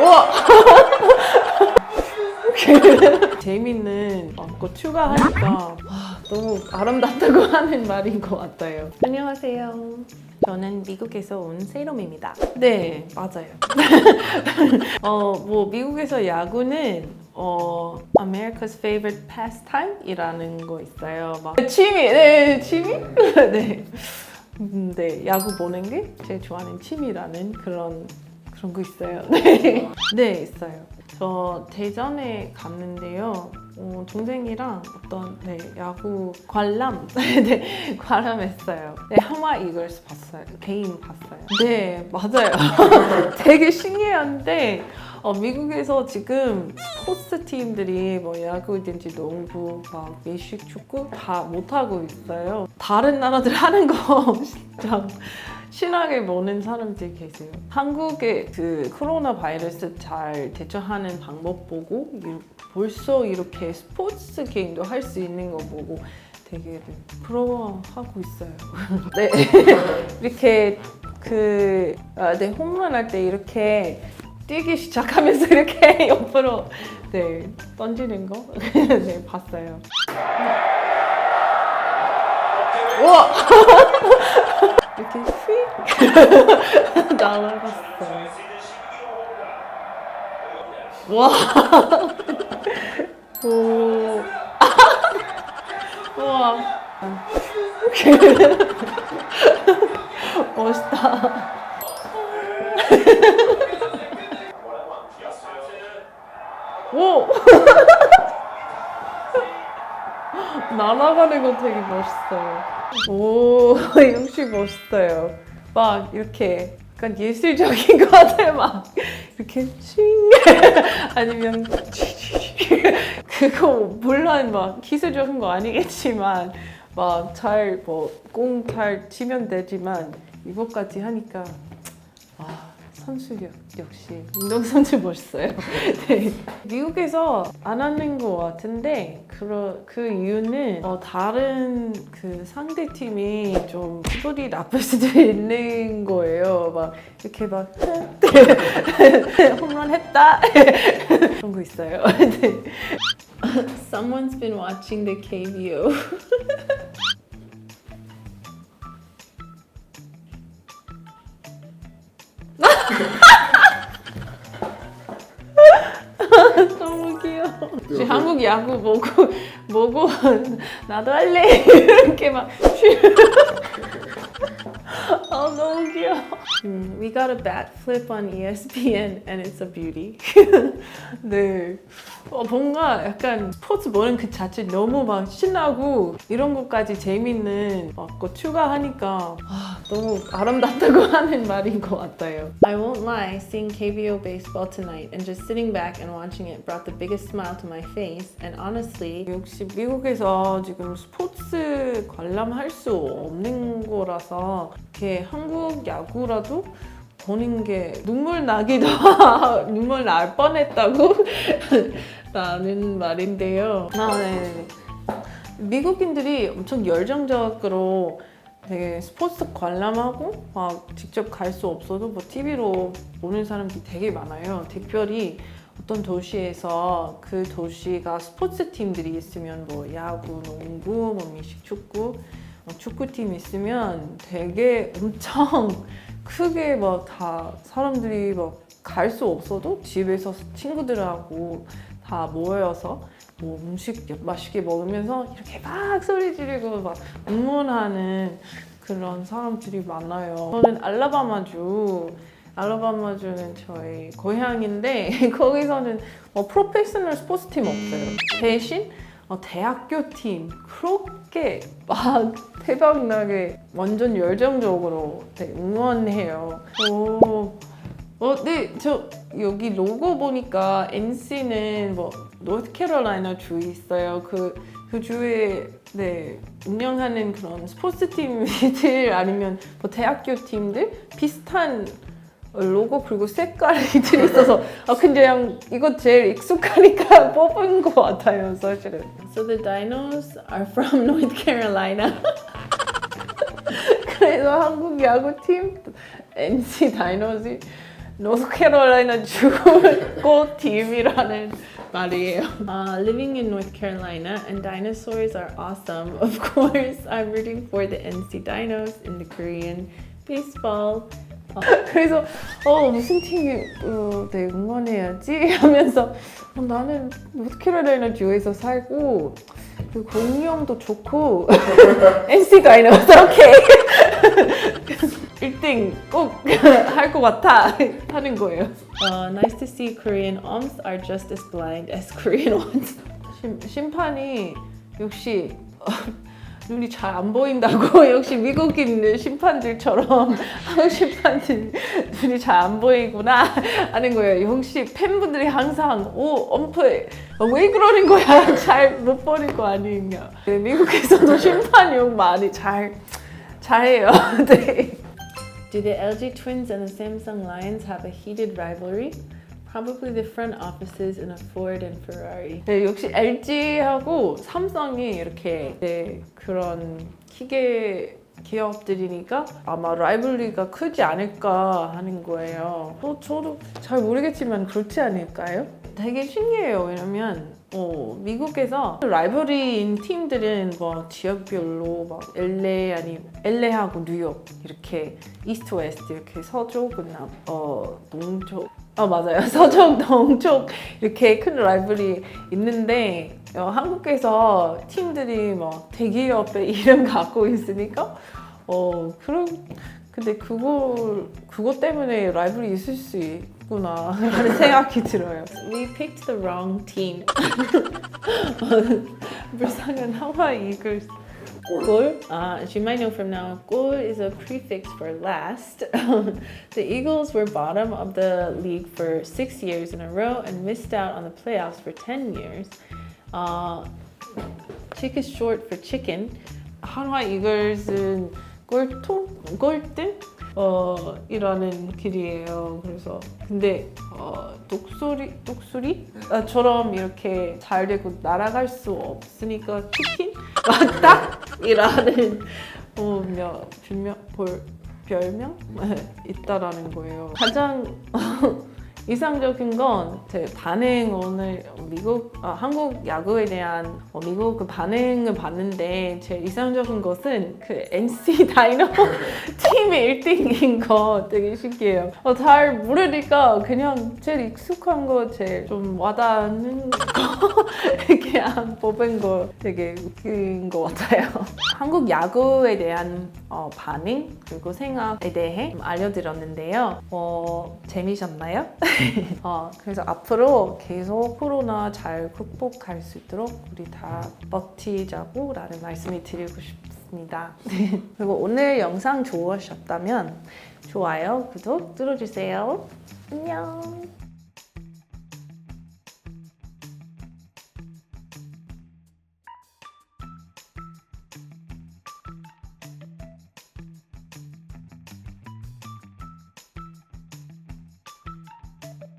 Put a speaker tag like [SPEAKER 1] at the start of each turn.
[SPEAKER 1] 우와! 재밌는 어, 거 추가하니까 와, 너무 아름답다고 하는 말인 것 같아요. 안녕하세요. 저는 미국에서 온 세롬입니다. 네, 맞아요. 어, 뭐 미국에서 야구는 어, America's favorite pastime?이라는 거 있어요. 막 취미, 네, 취미? 네. 음, 네, 야구 보는 게 제일 좋아하는 취미라는 그런 그런 거 있어요. 네, 네 있어요. 저 대전에 갔는데요. 어, 동생이랑 어떤 네, 야구 관람 네 관람했어요. 네 한화 이글스 봤어요. 개인 봤어요. 네 맞아요. 되게 신기한데 어, 미국에서 지금 스포츠 팀들이 뭐 야구든지 농구, 막 미식, 축구 다 못하고 있어요. 다른 나라들 하는 거 진짜 신나게 보는 사람들이 계세요. 한국의 그 코로나 바이러스 잘 대처하는 방법 보고 이- 벌써 이렇게 스포츠 게임도 할 수 있는 거 보고 되게 부러워하고 있어요. 네. 이렇게 그, 아, 네, 홈런 할 때 이렇게 뛰기 시작하면서 이렇게 옆으로 네, 던지는 거 네, 봤어요. 우와! 이렇게 휙 날아갔어요. 와. 오. 우와. 멋있다. 오! 날아가는 거 되게 멋있어요. 오, 역시 멋있어요. 막 이렇게 약간 예술적인 것 같아요. 막 이렇게 칭 아니면 그거 물론 막 기술적인 거 아니겠지만 막 잘 뭐 공 잘 치면 되지만 이것까지 하니까 와 선수력 역시 운동 선수 멋있어요. 네. 미국에서 안 하는 것 같은데 그, 그 이유는 어, 다른 그 상대 팀이 좀 기분이 나쁠 수도 있는 거예요. 막 이렇게 막 홈런 했다 그런 거 있어요. 네. Someone's been watching the KBO. 너무 귀여워. 혹시 한국 야구 보고 보고 나도 할래 이렇게 막. 아. 음, we got a bat flip on E ESPN and it's a beauty. 네. 어, 뭔가 약간 스포츠 보는 그 자체 너무 막 신나고 이런 것까지 재밌는 막거 추가하니까 아, 너무 아름답다고 하는 말인 것 같아요. I won't lie, seeing KBO baseball tonight and just sitting back and watching it brought the biggest smile to my face. And honestly, 역시 미국에서 지금 스포츠 관람할 수 없는 거라서 이렇게 한국 야구 라도 보는 게 눈물 나기도 하- 눈물 날 뻔했다고 라는 말인데요. 아, 네. 미국인들이 엄청 열정적으로 되게 스포츠 관람하고 막 직접 갈 수 없어도 뭐 TV로 보는 사람들이 되게 많아요. 특별히 어떤 도시에서 그 도시가 스포츠 팀들이 있으면 뭐 야구, 농구, 뭐 미식 축구, 뭐 축구팀 있으면 되게 엄청 크게 막 다 사람들이 막 갈 수 없어도 집에서 친구들하고 다 모여서 뭐 음식 맛있게 먹으면서 이렇게 막 소리 지르고 막 응원하는 그런 사람들이 많아요. 저는 알라바마주 알라바마주는 저희 고향인데 거기서는 뭐 프로페셔널 스포츠 팀 없어요. 대신 어, 대학교 팀 그렇게 막 대박나게 완전 열정적으로 네, 응원해요. 오. 어, 네, 저 여기 로고 보니까 NC는 뭐 노스캐롤라이나 주에 있어요. 그, 그 주에 네 운영하는 그런 스포츠 팀들 아니면 뭐 대학교 팀들 비슷한 로고 그리고 색깔이들이 있어서 아 근데 그냥 이거 제일 익숙하니까 뽑은 것 같아요 사실은. So the dinos are from North Carolina. 그래서 한국 야구팀 NC 다이노스 노스캐롤라이나 죽은 팀이라는 말이에요. Uh, living in North Carolina and dinosaurs are awesome. Of course, I'm rooting for the NC Dinos in the Korean baseball. 어, 그래서 어 무슨 팀이 어, 네, 응원해야지 하면서 어, 나는 노스캐롤라이나 주에서 살고 그 공룡도 좋고 NC 다이노스 오케이 1등 꼭 할 것 같아 하는 거예요. Uh, nice to see Korean umps are just as blind as Korean ones. 심, 심판이 역시 어, 눈이 잘 안 보인다고 역시 미국인 심판들처럼 한국 심판들 눈이 잘 안 보이구나 하는 거예요. 역시 팬분들이 항상 오 엄프 어, 왜 그러는 거야 잘 못 보는 거 아니냐. 네, 미국에서도 심판 욕 많이 잘 잘해요. 네. Do the LG Twins and the Samsung Lions have a heated rivalry? Probably the front offices in a Ford and Ferrari. 네, 역시 LG하고 삼성이 이렇게 네, 그런 기계 기업들이니까 아마 라이벌리가 크지 않을까 하는 거예요. 어, 저도 잘 모르겠지만 그렇지 않을까요? 되게 신기해요. 왜냐면 어, 미국에서 라이벌리인 팀들은 뭐 지역별로 막 LA 아니 LA하고 뉴욕 이렇게 이스트 웨스트 이렇게 서쪽은 남- 어 동쪽 아 맞아요 서쪽 동쪽 이렇게 큰 라이벌이 있는데 어, 한국에서 팀들이 뭐 대기업의 이름 갖고 있으니까 어 그런 근데 그거 그거 때문에 라이벌이 있을 수 있구나 하는 생각이 들어요. We picked the wrong team. 불쌍한 하와이 이글 스. Gol, uh, as you might know from now, Gol is a prefix for last. the Eagles were bottom of the league for six years in a row and missed out on the playoffs for 10 years. Uh, chick is short for chicken. 한화 이글스는 꼴통? 꼴등? 어, 이라는 길이에요. 그래서 근데 어, 독수리 독수리처럼 이렇게 잘 되고 날아갈 수 없으니까 치킨 맞다 이라는 어, 볼 별명 있다라는 거예요. 가장 이상적인 건 제 반응 오늘 미국 아, 한국 야구에 대한 어, 미국 그 반응을 봤는데 제일 이상적인 것은 그 NC 다이노 팀의 1등인 거 되게 신기해요. 어, 잘 모르니까 그냥 제일 익숙한 거 제일 좀 와닿는 거 이렇게 안 뽑은 거 되게 웃긴 것 같아요. 한국 야구에 대한 어, 반응 그리고 생각에 대해 좀 알려드렸는데요. 어, 재미셨나요? 어, 그래서 앞으로 계속 코로나 잘 극복할 수 있도록 우리 다 버티자고 라는 말씀을 드리고 싶습니다. 그리고 오늘 영상 좋으셨다면 좋아요, 구독 눌러주세요. 안녕.